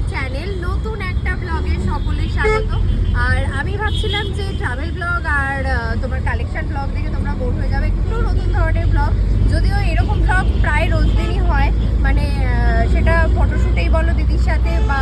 আমার চ্যানেল নতুন একটা ব্লগে সকলে স্বাগত। আর আমি ভাবছিলাম যে ট্রাভেল ব্লগ আর তোমার কালেকশন ব্লগ দেখে তোমরা বোর হয়ে যাবে। একটু নতুন ধরনের ব্লগ যদিও এরকম ব্লগ প্রায় রোজ দিনই হয়। মানে সেটা ফটোশ্যুটেই বলো দিদির সাথে বা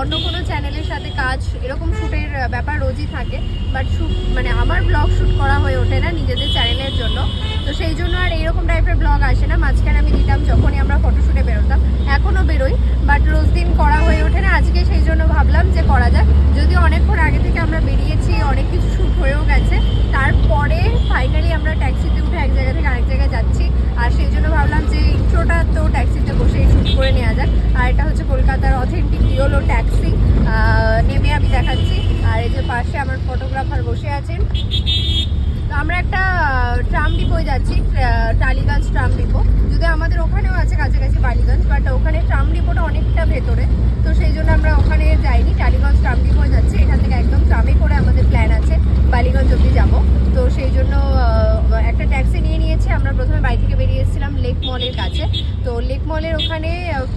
অন্য কোনো চ্যানেলের সাথে কাজ এরকম শ্যুটের ব্যাপার রোজই থাকে বাট শ্যুট মানে আমার ব্লগ শ্যুট করা হয়ে ওঠে না নিজেদের চ্যানেলের জন্য। তো সেই জন্য আর এইরকম টাইপের ব্লগ আসে না। মাঝখানে আমি দিতাম যখনই আমরা ফটোশ্যুটে বেরোতাম এখনও বেরোই বাট রোজ দিন করা হয়ে ওঠে না। আজকে সেই জন্য ভাবলাম যে করা যাক। যদিও অনেকক্ষণ আগে থেকে আমরা বেরিয়েছি অনেক কিছু শ্যুট হয়েও গেছে তারপরে ফাইনালি আমরা ট্যাক্সিতে উঠে এক জায়গা থেকে আরেক জায়গায় যাচ্ছি আর সেই জন্য ভাবলাম যে ইন্ট্রোটা তো ট্যাক্সিতে বসেই শ্যুট করে নেওয়া যাক আর এটা হচ্ছে কলকাতার অথেন্টিক ইয়োলো ট্যাক্সি নেমে আমি দেখাচ্ছি আর এই যে পাশে আমার ফটোগ্রাফার বসে আছেন। তো আমরা একটা ট্রাম ডিপোয় যাচ্ছি টালিগঞ্জ ট্রাম ডিপো। যদি আমাদের ওখানেও আছে কাছাকাছি বালিগঞ্জ বাট ওখানে ট্রাম ডিপোটা অনেকটা ভেতরে। তো সেই জন্য আমরা ওখানে যাইনি, টালিগঞ্জ ট্রাম ডিপো যাচ্ছি। এখান থেকে একদম ট্রামে করে আমাদের প্ল্যান আছে, বালিগঞ্জ অব্দি যাব। তো সেই জন্য একটা ট্যাক্সি নিয়ে নিয়েছি। আমরা প্রথমে বাড়ি থেকে বেরিয়ে এসেছিলাম লেক মলের কাছে। তো লেক মলের ওখানে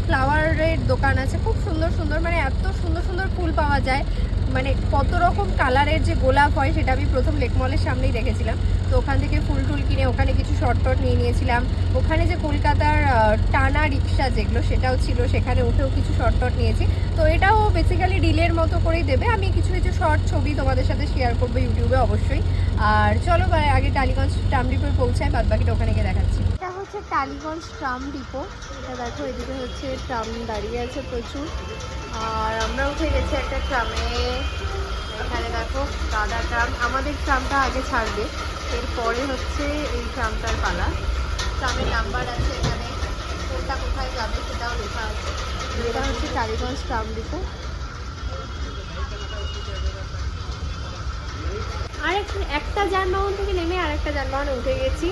ফ্লাওয়ারের দোকান আছে। খুব সুন্দর সুন্দর মানে এত সুন্দর সুন্দর ফুল পাওয়া যায়। মানে কত রকম কালারের যে গোলাপ হয় সেটা আমি প্রথম লেক মলের সামনেই দেখেছিলাম। তো ওখান থেকে ফুল টুল কিনে ওখানে কিছু শর্ট টট নিয়ে নিয়েছিলাম। ওখানে যে কলকাতার টানা রিক্সা যেগুলো সেটাও ছিল, সেখানে উঠেও কিছু শর্ট টট নিয়েছি। তো এটাও বেসিক্যালি ডিলের মতো করেই দেবে। আমি কিছু কিছু শর্ট ছবি তোমাদের সাথে শেয়ার করব ইউটিউবে অবশ্যই। আর চলো আগে টালিগঞ্জ ট্রাম ডিপোয় পৌঁছায় বাদ বাকিটা ওখানে গিয়ে দেখাচ্ছি। এটা হচ্ছে টালিগঞ্জ ট্রাম ডিপো এটা দেখো, এদিকে হচ্ছে ট্রাম দাঁড়িয়ে আছে প্রচুর। আর আমরা উঠে গেছি একটা ট্রামে। এখানে দেখো দাদা ট্রাম। আমাদের ট্রামটা আগে ছাড়বে, এরপরে হচ্ছে এই ট্রামটার পালা। ট্রামের নাম্বার আছে এখানে, কোনটা কোথায় যাবে সেটাও লেখা আছে। এটা হচ্ছে টালিগঞ্জ ট্রাম ডিপো আরেক একটা যানবাহন থেকে নেমে আরেকটা যানবাহনে উঠে গেছি।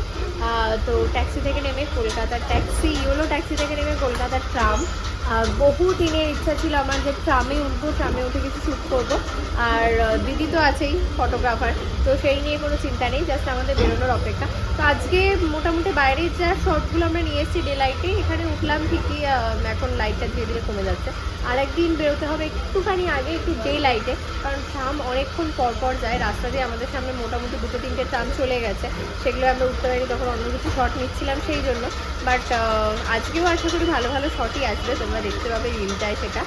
তো ট্যাক্সি থেকে নেমে কলকাতার ট্যাক্সি ইউলো ট্যাক্সি থেকে নেমে কলকাতার ট্রাম। বহু দিনের ইচ্ছা ছিল আমার যে ট্রামে উঠবো, ট্রামে উঠে কিছু শ্যুট করব। আর দিদি তো আছেই ফটোগ্রাফার তো সেই নিয়ে কোনো চিন্তা নেই জাস্ট আমাদের বেরোনোর অপেক্ষা। তো আজকে মোটামুটি বাইরের যা শর্টগুলো আমরা নিয়ে এসেছি ডে লাইটে এখানে উঠলাম ঠিকই এখন লাইটটা ধীরে ধীরে কমে যাচ্ছে। আর একদিন বেরোতে হবে একটুখানি আগে, একটু ডে লাইটে কারণ ট্রাম অনেকক্ষণ পর পর যায়, রাস্তা দিয়ে আমাদের সামনে মোটামুটি দুটো, তিনটে ট্রাম চলে গেছে। সেগুলো আমরা উঠতে পারিনি, তখন অন্য কিছু শট নিচ্ছিলাম সেই জন্য। বাট আজকেও আশা করি ভালো ভালো শটই আসবে দেখতে পাবে রিলটায় সেটা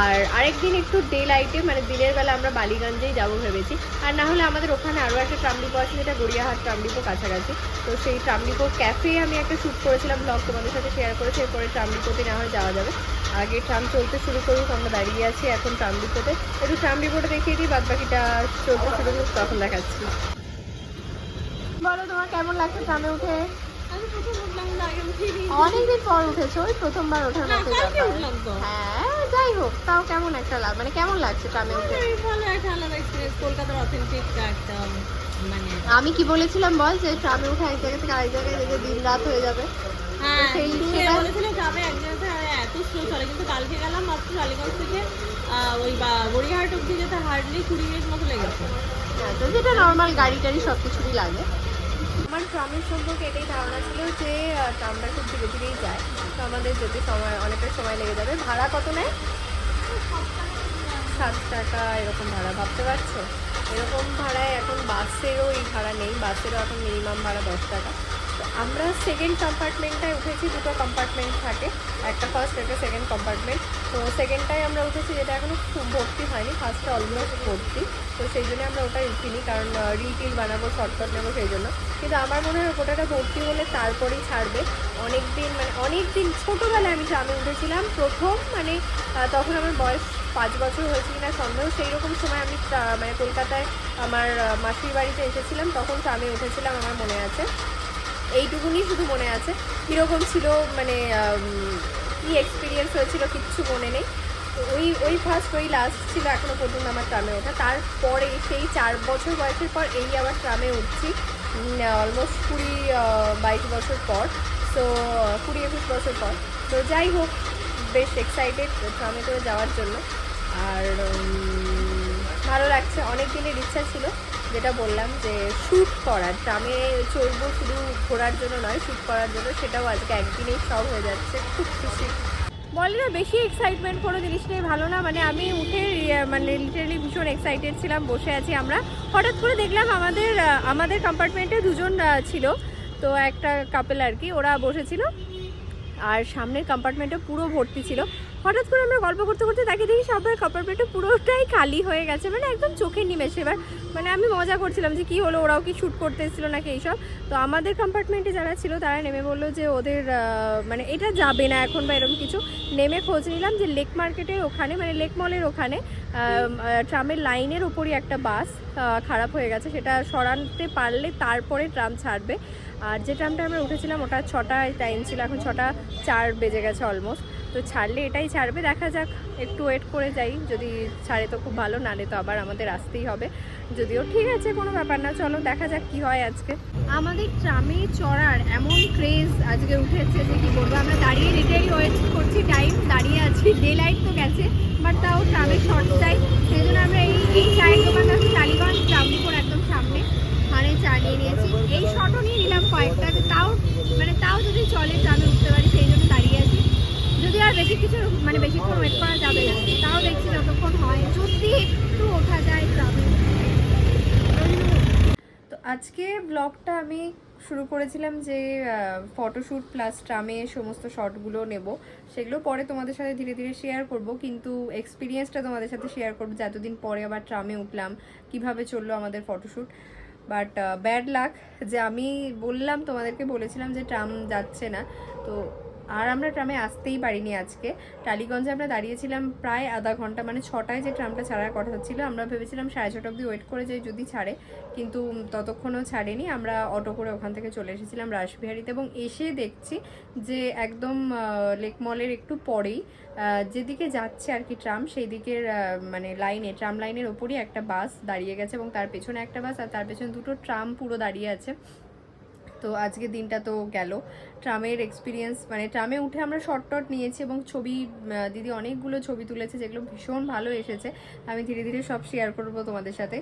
আর আরেকদিন একটু ডে লাইটে মানে দিনের বেলা আমরা বালিগঞ্জেই যাব ভেবেছি। আর না হলে আমাদের ওখানে আরও একটা ট্রাম ডিপো আছে যেটা গড়িয়াহাট ট্রাম ডিপো কাছাকাছি। তো সেই ট্রাম ডিপো ক্যাফে আমি একটা শ্যুট করেছিলাম ব্লগ তোমাদের সাথে শেয়ার করেছি এরপরে ট্রাম ডিপোতে না হয় যাওয়া যাবে। আগে ট্রাম চলতে শুরু করুক আমরা দাঁড়িয়ে আছি এখন ট্রাম ডিপোতে একটু ট্রাম ডিপোটা দেখিয়ে দিই বাদ বাকিটা চলতে শুরু করুক তখন দেখাচ্ছি। বলো তোমার কেমন লাগছে ট্রামে উঠে আমি প্রথম উঠলাম না আগে অনেকদিন পর উঠেছো ওই প্রথমবার ওঠার মতো হ্যাঁ যাই হোক তাও কেমন একটা লাভ মানে কেমন লাগছে ট্রামে উঠে? ভালো একটা আলাদা এক্সপিরিয়েন্স কলকাতার অথেন্টিক একটা মানে আমি কি বলেছিলাম বল যে ট্রামে উঠে এক জায়গা থেকে আরেক জায়গায় যেতে দিন রাত হয়ে যাবে? হ্যাঁ সেই সেটা- এক জায়গাতে আর এত স্লো চলে কিন্তু কালকে গেলাম মাত্র টালিগঞ্জ থেকে ওই বা গড়িয়াহাট অব্দি যেতে হার্ডলি কুড়ি মিনিট মতো লেগেছে। হ্যাঁ তো যেটা নর্মাল গাড়ি টাড়ি সব কিছুরই লাগে। আমার ট্রামের সম্পর্কে এটাই ধারণা ছিল যে ট্রামটা খুব ধীরে ধীরেই যায়। তো আমাদের যেতে সময়, অনেকটা সময় লেগে যাবে। ভাড়া কত নেয়? সাত টাকা, এরকম ভাড়া। ভাবতে পারছ? এরকম ভাড়ায় এখন বাসেরও এই ভাড়া নেই। বাসেরও এখন মিনিমাম ভাড়া দশ টাকা। তো আমরা সেকেন্ড কম্পার্টমেন্টটায় উঠেছি। দুটো কম্পার্টমেন্ট থাকে। একটা ফার্স্ট একটা সেকেন্ড কম্পার্টমেন্ট তো সেকেন্ডটাই আমরা উঠেছি যেটা এখনও খুব ভর্তি হয়নি ফার্স্টটা অলমোস্ট ভর্তি। তো সেই জন্য আমরা ওটাই উঠিনি, কারণ রিল টিল বানাবো শর্টকাট নেব সেই জন্য। কিন্তু আমার মনে হয় গোটাটা ভর্তি হলে তারপরেই ছাড়বে। অনেক দিন মানে অনেক দিন ছোটোবেলায় আমি ট্রামে উঠেছিলাম। প্রথম মানে তখন আমার বয়স পাঁচ বছর হয়েছে কিনা সন্দেহ সেই রকম সময় আমি মানে কলকাতায় আমার মাসির বাড়িতে এসেছিলাম। তখন ট্রামে উঠেছিলাম, আমার মনে আছে। এইটুকুনি শুধু মনে আছে। কীরকম ছিল মানে কি এক্সপিরিয়েন্স হয়েছিল কিচ্ছু মনে নেই। ওই ওই ফার্স্ট ওই লাস্ট ছিল এখনও পর্যন্ত আমার ট্রামে ওঠা। তারপরে সেই চার বছর বয়সের পর এই আবার ট্রামে উঠছি অলমোস্ট কুড়ি বাইশ বছর পর। তো কুড়ি একুশ বছর পর। তো যাই হোক, বেশ এক্সাইটেড ট্রামে করে যাওয়ার জন্য। আর ভালো লাগছে। অনেক দিনের ইচ্ছা ছিল। যেটা বললাম যে শ্যুট করার ট্রামে চড়বো শুধু ঘোরার জন্য নয়, শ্যুট করার জন্য, সেটাও আজকে একদিনেই সব হয়ে যাচ্ছে। খুব খুশি। বলে না, বেশি এক্সাইটমেন্ট কোনো জিনিসটাই ভালো না। মানে আমি উঠে মানে লিটারালি ভীষণ এক্সাইটেড ছিলাম, বসে আছি আমরা। হঠাৎ করে দেখলাম আমাদের আমাদের কম্পার্টমেন্টে দুজন ছিল। তো একটা কাপেল আর কি, ওরা বসেছিল। আর সামনের কম্পার্টমেন্টে পুরো ভর্তি ছিল। হঠাৎ করে আমরা গল্প করতে করতে তাকে দেখি সবার কম্পার্টমেন্টে পুরোটাই খালি হয়ে গেছে মানে একদম চোখের নিমেষে এবার। মানে আমি মজা করছিলাম যে কি হলো, ওরাও কি শ্যুট করতে এসেছিল নাকি এইসব। তো আমাদের কম্পার্টমেন্টে যারা ছিল তারা নেমে বলল যে ওদের মানে এটা যাবে না এখন বা এরকম কিছু। নেমে খোঁজ নিলাম যে লেক মার্কেটের ওখানে মানে লেক মলের ওখানে ট্রামের লাইনের ওপরই একটা বাস খারাপ হয়ে গেছে। সেটা সরাতে পারলে তারপরে ট্রাম ছাড়বে। আর যে ট্রামটা আমরা উঠেছিলাম ওটা ছটায় টাইম ছিল, এখন ছটা চার বেজে গেছে অলমোস্ট তো ছাড়লে এটাই ছাড়বে, দেখা যাক। একটু ওয়েট করে যাই, যদি ছাড়ে তো খুব ভালো, নালে তো আবার আমাদের আসতেই হবে। যদিও ঠিক আছে, কোনো ব্যাপার না, চলো দেখা যাক কি হয় আজকে। আমাদের ট্রামে চড়ার এমন ক্রেজ আজকে উঠেছে যে কি বলব, আমরা দাঁড়িয়ে রিটেল ওয়েট করছি টাইম দাঁড়িয়ে আছি ডে লাইট তো গেছে বাট তাও ট্রামের শর্ট চাই সেই জন্য আমরা এই চায়ের দোকান আছে টালিগঞ্জ ট্রামপুর একদম সামনে মানে চা নিয়ে নিয়েছি এই শটও নিয়ে নিলাম কয়েকটা যে তাও মানে তাও যদি চলে ট্রামে উঠতে পারি সেই জন্য দাঁড়িয়ে আছি যদি আর বেশি কিছু মানে বেশিক্ষণ ওয়েট করা যাবে না তাও দেখছি যতক্ষণ হয় যদি একটু ওঠা যায় ট্রামে তো আজকে ব্লগটা আমি শুরু করেছিলাম যে ফটোশ্যুট প্লাস ট্রামে সমস্ত শটগুলো নেব। সেগুলো পরে তোমাদের সাথে ধীরে ধীরে শেয়ার করব, কিন্তু এক্সপিরিয়েন্সটা তোমাদের সাথে শেয়ার করব যে, এতদিন পরে আবার ট্রামে উঠলাম, কীভাবে চলল আমাদের ফটোশ্যুট বাট ব্যাড লাক যে, আমি বললাম, তোমাদেরকে বলেছিলাম যে ট্রাম যাচ্ছে না। তো আর আমরা ট্রামে আসতেই পারিনি আজকে। টালিগঞ্জে আমরা দাঁড়িয়েছিলাম প্রায় আধা ঘণ্টা মানে ছটায় যে ট্রামটা ছাড়ার কথা ছিল, আমরা ভেবেছিলাম সাড়ে ছটা অবধি ওয়েট করে যাই যদি ছাড়ে, কিন্তু ততক্ষণও ছাড়েনি। আমরা অটো করে ওখান থেকে চলে এসেছিলাম রাসবিহারিতে এবং এসে দেখছি যে একদম লেক মলের একটু পরেই যেদিকে যাচ্ছে আর কি ট্রাম সেই দিকের মানে লাইনে ট্রাম লাইনের ওপরই একটা বাস দাঁড়িয়ে গেছে এবং তার পেছনে একটা বাস আর তার পেছনে দুটো ট্রাম পুরো দাঁড়িয়ে আছে। তো আজকে দিনটা তো গেল। ট্রামের এক্সপিরিয়েন্স মানে ট্রামে উঠে আমরা শর্ট টট নিয়েছি এবং ছবি দিদি অনেকগুলো ছবি তুলেছে যেগুলো ভীষণ ভালো এসেছে। আমি ধীরে ধীরে সব শেয়ার করব তোমাদের সাথে।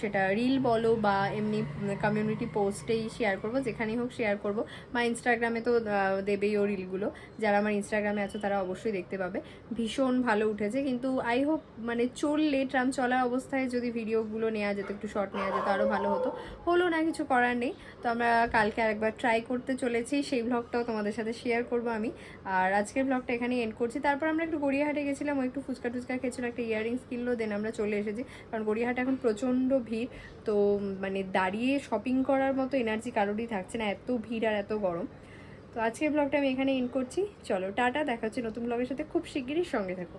সেটা রিল বলো বা এমনি কমিউনিটি পোস্টেই শেয়ার করব, যেখানেই হোক শেয়ার করব। বা ইনস্টাগ্রামে তো দেবেই ও রিলগুলো যারা আমার ইনস্টাগ্রামে আছো তারা অবশ্যই দেখতে পাবে। ভীষণ ভালো উঠেছে। কিন্তু আই হোপ মানে চললে, ট্রাম চলা অবস্থায় যদি ভিডিওগুলো নেওয়া যেত, একটু শর্ট নেওয়া যেত আরও ভালো হতো। হলো না, কিছু করার নেই। তো আমরা কালকে আরেকবার ট্রাই করতে চলেছি। সেই ব্লগটাও তোমাদের সাথে শেয়ার করব আমি। আর আজকের ব্লগটা এখানে এন্ড করছি। তারপর আমরা একটু গড়িয়াহাটে গেছিলাম, ও একটু ফুচকা টুচকা খেয়েছিল, একটা ইয়ারিংস কিনলো দেন আমরা চলে এসেছি। কারণ গড়িয়াহাটে এখন প্রচণ্ড ভিড়, তো মানে দাঁড়িয়ে শপিং করার মতো এনার্জি কারোরই থাকছে না। এত ভিড় আর এত গরম। তো আজকের ব্লগটা আমি এখানে এন্ড করছি। চলো, টাটা, দেখা হচ্ছে নতুন ব্লগের সাথে। খুব শিগগিরই সঙ্গে থাকো।